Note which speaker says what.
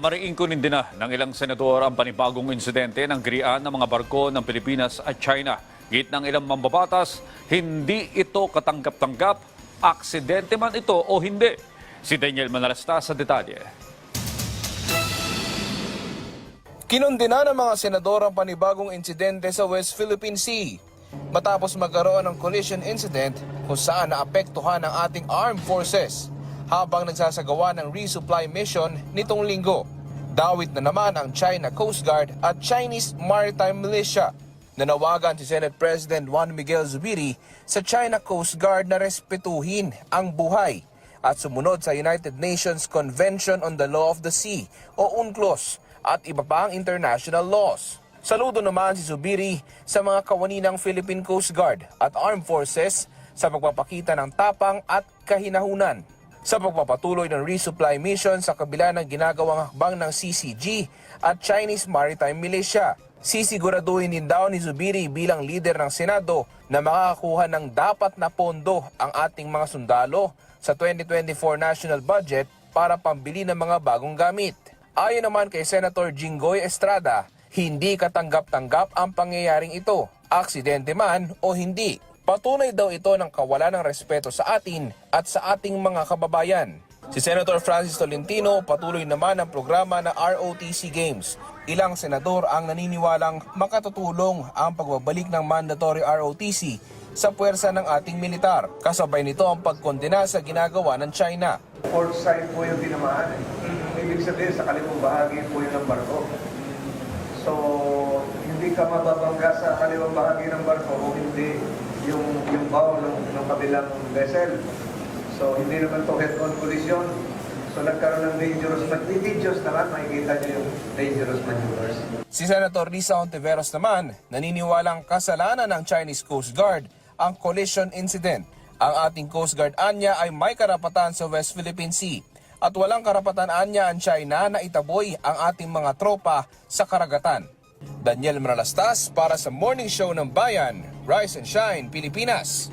Speaker 1: mariing kunin din na ng ilang senador ang panibagong insidente ng grian ng mga barko ng Pilipinas at China. Git ng ilang mambabatas, hindi ito katanggap-tanggap, aksidente man ito o hindi. Si Daniel Manalasta sa detalye.
Speaker 2: Kinundina ng mga senador ang panibagong insidente sa West Philippine Sea matapos magkaroon ng collision incident kung saan naapektuhan ang ating armed forces habang nagsasagawa ng resupply mission nitong linggo. Dawit na naman ang China Coast Guard at Chinese Maritime Militia. Nanawagan si Senate President Juan Miguel Zubiri sa China Coast Guard na respetuhin ang buhay at sumunod sa United Nations Convention on the Law of the Sea o UNCLOS at iba pang international laws. Saludo naman si Zubiri sa mga kawani ng Philippine Coast Guard at Armed Forces sa pagpapakita ng tapang at kahinahunan sa pagpapatuloy ng resupply mission sa kabila ng ginagawang hakbang ng CCG at Chinese Maritime Militia. Sisiguraduhin din daw ni Zubiri bilang leader ng Senado na makakakuha ng dapat na pondo ang ating mga sundalo sa 2024 national budget para pambili ng mga bagong gamit. Ayon naman kay Senator Jinggoy Estrada, hindi katanggap-tanggap ang pangyayaring ito, aksidente man o hindi. Patunay daw ito ng kawalan ng respeto sa atin at sa ating mga kababayan. Si Senator Francis Tolentino patuloy naman ang programa na ROTC Games. Ilang senador ang naniniwalang makatutulong ang pagbabalik ng mandatory ROTC sa puwersa ng ating militar. Kasabay nito ang pagkondena sa ginagawa ng China.
Speaker 3: port side po yung tinamaan. Eh. Ibig sabihin, sa kaliwang bahagi po yun ng barko. So, hindi ka mababangga sa kaliwang bahagi ng barko kung hindi yung, yung bow ng, ng kabilang vessel. So, hindi naman to head-on collision. So, nagkaroon ng dangerous maneuvers. videos naman, makikita niyo yung dangerous maneuvers.
Speaker 2: Si Senator Risa Ontiveros naman naniniwalang kasalanan ng Chinese Coast Guard ang collision incident. Ang ating Coast Guard anya ay may karapatan sa West Philippine Sea at walang karapatan anya ang China na itaboy ang ating mga tropa sa karagatan. Daniel Manalastas para sa Morning Show ng Bayan, Rise and Shine, Pilipinas.